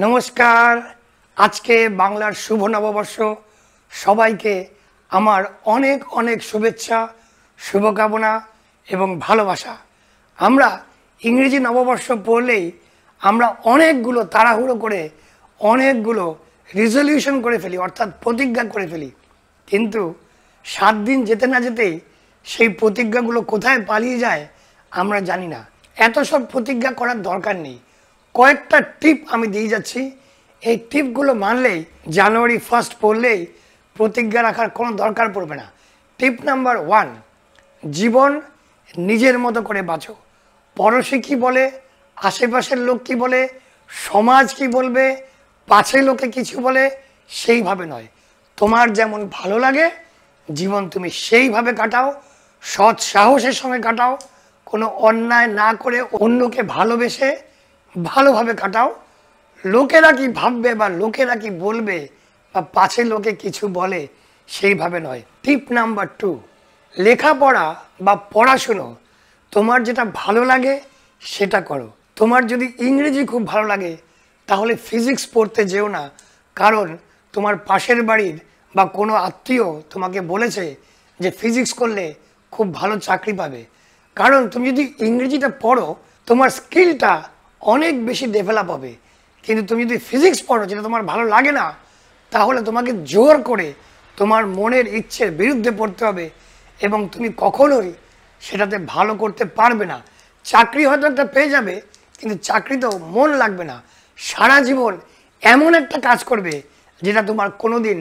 নমস্কার। আজকে বাংলার শুভ নববর্ষ। সবাইকে আমার অনেক অনেক শুভেচ্ছা, শুভকামনা এবং ভালোবাসা। আমরা ইংরেজি নববর্ষ পড়লেই আমরা অনেকগুলো তাড়াহুড়ো করে, অনেকগুলো রিজলিউশন করে ফেলি, অর্থাৎ প্রতিজ্ঞা করে ফেলি। কিন্তু সাত দিন যেতে না যেতেই সেই প্রতিজ্ঞাগুলো কোথায় পালিয়ে যায় আমরা জানি না। এত সব প্রতিজ্ঞা করার দরকার নেই। কয়েকটা টিপ আমি দিয়ে যাচ্ছি। এই টিপগুলো মানলেই জানুয়ারি ফার্স্ট পড়লেই প্রতিজ্ঞা রাখার কোনো দরকার পড়বে না। টিপ নাম্বার ওয়ান জীবন নিজের মতো করে বাঁচো। পড়োশি কী বলে? আশেপাশের লোক কি বলে? সমাজ কি বলবে? পাছে লোকে কিছু বলে? সেইভাবে নয়। তোমার যেমন ভালো লাগে, জীবন তুমি সেইভাবে কাটাও। সৎ সাহসের সঙ্গে কাটাও। কোনো অন্যায় না করে অন্যকে ভালোবেসে ভালোভাবে কাটাও। লোকেরা কি ভাববে বা লোকেরা কি বলবে বা পাছে লোকে কিছু বলে, সেইভাবে নয়। টিপ নাম্বার টু, লেখাপড়া বা পড়াশুনো, তোমার যেটা ভালো লাগে সেটা করো। তোমার যদি ইংরেজি খুব ভালো লাগে, তাহলে ফিজিক্স পড়তে যেও না, কারণ তোমার পাশের বাড়ির বা কোনো আত্মীয় তোমাকে বলেছে যে ফিজিক্স করলে খুব ভালো চাকরি পাবে। কারণ তুমি যদি ইংরেজিটা পড়ো, তোমার স্কিলটা অনেক বেশি ডেভেলপ হবে। কিন্তু তুমি যদি ফিজিক্স পড়ো, যেটা তোমার ভালো লাগে না, তাহলে তোমাকে জোর করে তোমার মনের ইচ্ছের বিরুদ্ধে পড়তে হবে এবং তুমি কখনোই সেটাতে ভালো করতে পারবে না। চাকরি হয়তো একটা পেয়ে যাবে, কিন্তু চাকরিতেও মন লাগবে না। সারা জীবন এমন একটা কাজ করবে, যেটা তোমার কোনোদিন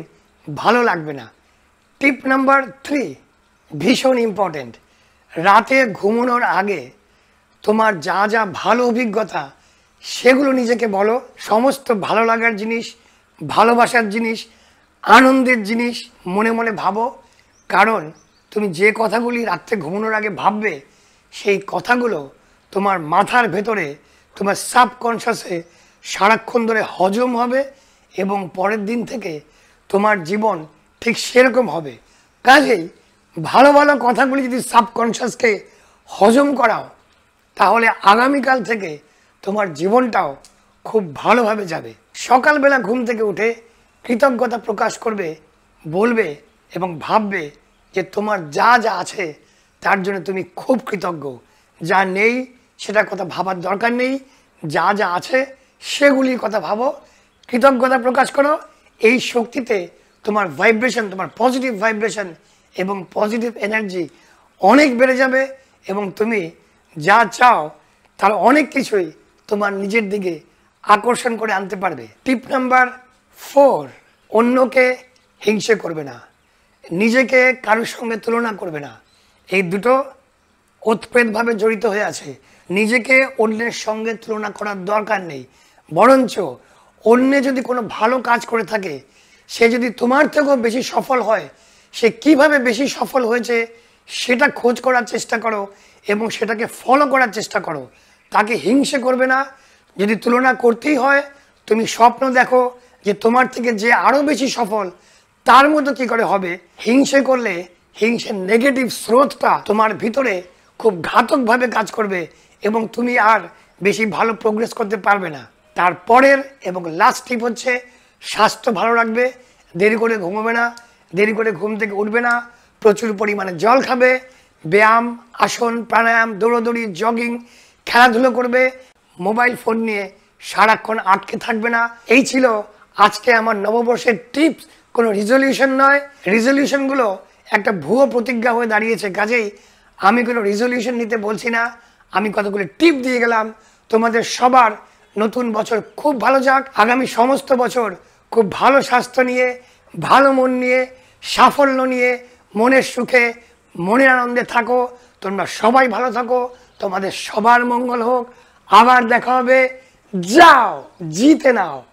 ভালো লাগবে না। টিপ নাম্বার থ্রি ভীষণ ইম্পর্টেন্ট রাতে ঘুমানোর আগে তোমার যা যা ভালো অভিজ্ঞতা, সেগুলো নিজেকে বলো। সমস্ত ভালো লাগার জিনিস, ভালোবাসার জিনিস, আনন্দের জিনিস মনে মনে ভাবো। কারণ তুমি যে কথাগুলি রাত্রে ঘুমানোর আগে ভাববে, সেই কথাগুলো তোমার মাথার ভেতরে, তোমার সাবকনশাসে সারাক্ষণ ধরে হজম হবে এবং পরের দিন থেকে তোমার জীবন ঠিক সেরকম হবে। কাজেই ভালো ভালো কথাগুলি যদি সাবকনশাসকে হজম করাও তাহলে আগামীকাল থেকে তোমার জীবনটাও খুব ভালোভাবে যাবে। সকালবেলা ঘুম থেকে উঠে কৃতজ্ঞতা প্রকাশ করবে, বলবে এবং ভাববে যে তোমার যা যা আছে তার জন্য তুমি খুব কৃতজ্ঞ। যা নেই সেটা কথা ভাবার দরকার নেই, যা যা আছে সেগুলির কথা ভাবো, কৃতজ্ঞতা প্রকাশ করো, এই শক্তিতে তোমার ভাইব্রেশন তোমার পজিটিভ ভাইব্রেশন এবং পজিটিভ এনার্জি অনেক বেড়ে যাবে এবং তুমি যা চাও, তার অনেক কিছুই তোমার নিজের দিকে আকর্ষণ করে আনতে পারবে। টিপ নাম্বার ফোর অন্যকে হিংসে করবে না। নিজেকে কারোর সঙ্গে তুলনা করবে না। এই দুটো ওতপ্রেতভাবে জড়িত হয়ে আছে। নিজেকে অন্যের সঙ্গে তুলনা করার দরকার নেই। বরঞ্চ অন্যে যদি কোনো ভালো কাজ করে থাকে, সে যদি তোমার থেকেও বেশি সফল হয়, সে কীভাবে বেশি সফল হয়েছে সেটা খোঁজ করার চেষ্টা করো এবং সেটাকে ফলো করার চেষ্টা করো। তাকে হিংসে করবে না। যদি তুলনা করতেই হয়, তুমি স্বপ্ন দেখো যে তোমার থেকে যে আরও বেশি সফল, তার মতো কি করে হবে? হিংসে করলে হিংসের নেগেটিভ স্রোতটা তোমার ভিতরে খুব ঘাতকভাবে কাজ করবে এবং তুমি আর বেশি ভালো প্রোগ্রেস করতে পারবে না। তারপরের এবং লাস্ট টিপ হচ্ছে, স্বাস্থ্য ভালো রাখবে। দেরি করে ঘুমোবে না। দেরি করে ঘুম থেকে উঠবে না। প্রচুর পরিমাণে জল খাবে, ব্যায়াম, আসন, প্রাণায়াম, দৌড়োদৌড়ি জগিং খেলাধুলো করবে মোবাইল ফোন নিয়ে সারাক্ষণ আটকে থাকবে না। এই ছিল আজকে আমার নববর্ষের টিপস কোনো রিজলিউশন নয়। রিজলিউশনগুলো একটা ভুয়ো প্রতিজ্ঞা হয়ে দাঁড়িয়েছে। কাজেই আমি কোনো রিজলিউশন নিতে বলছি না। আমি কতগুলো টিপ দিয়ে গেলাম। তোমাদের সবার নতুন বছর খুব ভালো যাক। আগামী সমস্ত বছর খুব ভালো স্বাস্থ্য নিয়ে, ভালো মন নিয়ে, সাফল্য নিয়ে মনের সুখে, মনের আনন্দে থাকো। তোমরা সবাই ভালো থাকো। তোমাদের সবার মঙ্গল হোক। আবার দেখা হবে। যাও, জিতে নাও।